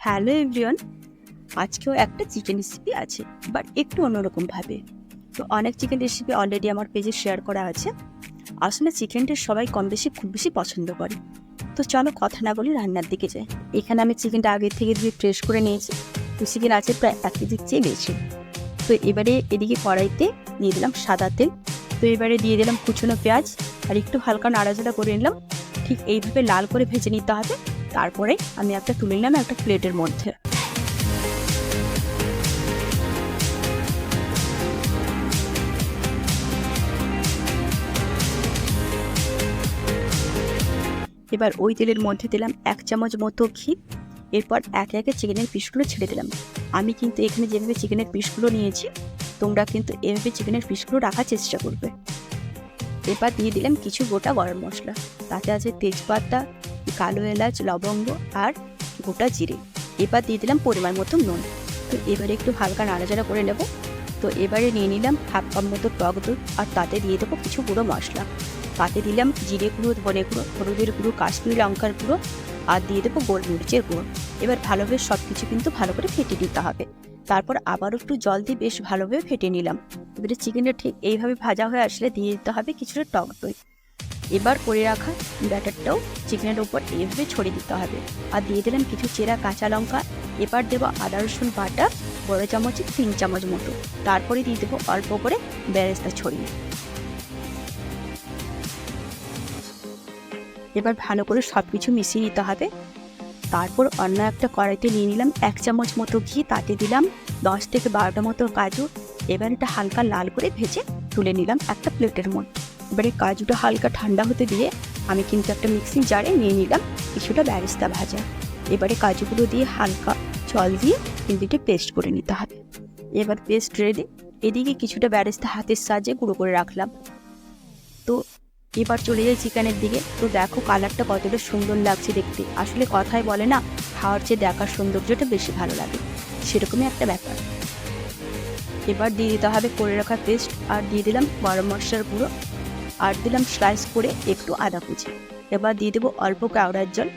Hello everyone আজকেও একটা chicken recipe আছে বাট একটু অন্যরকমভাবে। তো অনেক চিকেন রেসিপি অলরেডি আমার পেজে শেয়ার করা আছে। আসলে চিকেনটা সবাই কম বেশি খুব বেশি পছন্দ করে। তো চলো কথা না বলি রান্নার দিকে যাই। এখানে আমি চিকেনটা আগের থেকে দিয়ে ফ্রেশ করে নিয়েছি। তো চিকেন আছে প্রায় এক কেজির চেয়ে বেশি। তো এবারে এদিকে কড়াইতে দিয়ে দিলাম সাদা তেল। তো এবারে দিয়ে দিলাম কুচনো পেঁয়াজ। আর একটু হালকা নাড়াচাড়া করে নিলাম। ঠিক এইভাবে লাল করে ভেজে নিতে হবে। তারপরে আমি একটা তুলে নিলাম একটা প্লেটের মধ্যে। এবার ওই তেলের মধ্যে দিলাম এক চামচ মতো ঘি, এরপর একে একে চিকেনের পিসগুলো ছেড়ে দিলাম। আমি কিন্তু এখানে যেভাবে চিকেনের পিসগুলো নিয়েছি, তোমরা কিন্তু এভাবে চিকেনের পিসগুলো রাখার চেষ্টা করবে। এবার দিয়ে দিলাম কিছু গোটা গরম মশলা, তাতে আছে তেজপাতা কালো এলাচ, লবঙ্গ আর গোটা জিরে। এবার দিয়ে দিলাম পরিমাণ মতো নুন। তো এবারে একটু হালকা নাড়াচাড়া করে নেব। তো এবারে নিয়ে নিলাম হাফ কাপ মতো টক দুধ আর তাতে দিয়ে দেবো কিছু গুঁড়ো মশলা। তাতে দিলাম জিরে গুঁড়ো, ধনে গুঁড়ো, হলুদের গুঁড়ো, কাশ্মীরি লঙ্কার গুঁড়ো আর দিয়ে দেবো গোলমরিচের গুঁড়ো। এবার ভালোভাবে সব কিছু কিন্তু ভালো করে ফেটে দিতে হবে। তারপর আবারও একটু জল দিয়ে বেশ ভালোভাবে ফেটে নিলাম। এবারে চিকেনটা ঠিক এইভাবে ভাজা হয়ে আসলে দিয়ে দিতে হবে কিছুটা টক দই। এবার করে রাখা ব্যাটারটাও চিকেনের ওপর এইভাবে ছড়িয়ে দিতে হবে। আর দিয়ে দিলাম কিছু চেরা কাঁচা লঙ্কা, এবার দেবো আদা, রসুন, বাটা, বড় চামচে তিন চামচ মতো। তারপরে দিয়ে দেবো অল্প করে বেরেস্তা ছড়িয়ে। এবার ভালো করে সব কিছু মিশিয়ে নিতে হবে। তারপর অন্য একটা কড়াইতে নিয়ে নিলাম এক চামচ মতো ঘি, তাতে দিলাম দশ থেকে বারোটা মতো কাজু এবার এটা হালকা লাল করে ভেজে তুলে নিলাম একটা প্লেটের মধ্যে। এবারে কাজুটা হালকা ঠান্ডা হতে দিয়ে আমি কিন্তু একটা মিক্সিং জারে নিয়ে নিলাম কিছুটা ব্যারিস্তা ভাজা। এবারে কাজুগুলো দিয়ে হালকা জল দিয়ে কিন্তু এটা পেস্ট করে নিতে হবে। এবার পেস্ট রেডি। এদিকে কিছুটা ব্যারিস্তা হাতের সাহায্যে গুঁড়ো করে রাখলাম। তো এবার চলে যাই চিকেনের দিকে। তো দেখো কালারটা কতটা সুন্দর লাগছে দেখতে। আসলে কথাই বলে না, খাওয়ার চেয়ে দেখার সৌন্দর্যটা বেশি ভালো লাগে। সেরকমই একটা ব্যাপার। এবার দিয়ে দিতে হবে করে রাখা পেস্ট। আর দিয়ে দিলাম গরম মশলার গুঁড়ো। আর দিলাম স্লাইস করে একটু আদা কুচি। এবার দিয়ে দেবো অল্প কাউড়ার জল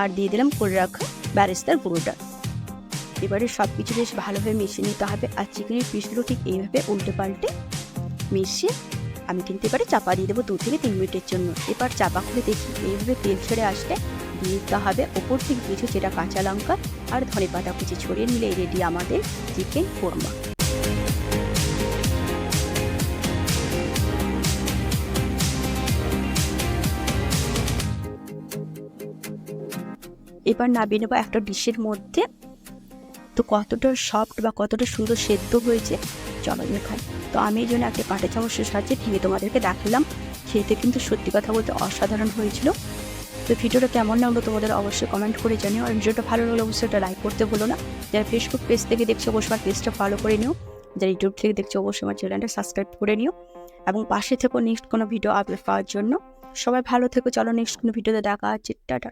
আর দিয়ে দিলাম করে রাখা ব্যারেস্তার গুঁড়োটা। এবারে সব কিছু বেশ ভালোভাবে মিশিয়ে নিতে হবে আর চিকেনের পিসগুলো ঠিক এইভাবে উল্টে পাল্টে মিশিয়ে আমি কিন্তু এবারে চাপা দিয়ে দেবো দু থেকে তিন মিনিটের জন্য। এবার চাপা খুলে দেখি এইভাবে তেল ছেড়ে আসলে দিয়ে দিতে হবে। ওপর থেকে কিছু যেটা কাঁচা লঙ্কা আর ধনে পাতা কুচি ছড়িয়ে নিলে রেডি আমাদের চিকেন কোরমা এবার নামিয়ে নেব একটা ডিশের মধ্যে। তো কতটা সফট বা কতটা সুন্দর সেদ্ধ হয়েছে, চলো দেখাই তো আমি এই জন্য একটা কাঁটা চামচের সাহায্যে ভেঙে তোমাদেরকে দেখালাম। খেতে কিন্তু সত্যি কথা বলতে অসাধারণ হয়েছিল। তো ভিডিওটা কেমন লাগল তোমাদের অবশ্যই কমেন্ট করে জানিও। আর ভিডিওটা ভালো লাগলে অবশ্যই এটা লাইক করতে ভুলো না। যারা ফেসবুক পেজ থেকে দেখছ, অবশ্যই আমার পেজটা ফলো করে নিও। যারা ইউটিউব থেকে দেখছ, অবশ্যই আমার চ্যানেলটা সাবস্ক্রাইব করে নিও। এবং পাশে থেকেও নেক্সট কোনো ভিডিও আপলোড পাওয়ার জন্য। সবাই ভালো থেকো, চলো নেক্সট কোনো ভিডিওতে দেখা হচ্ছে। টাটা।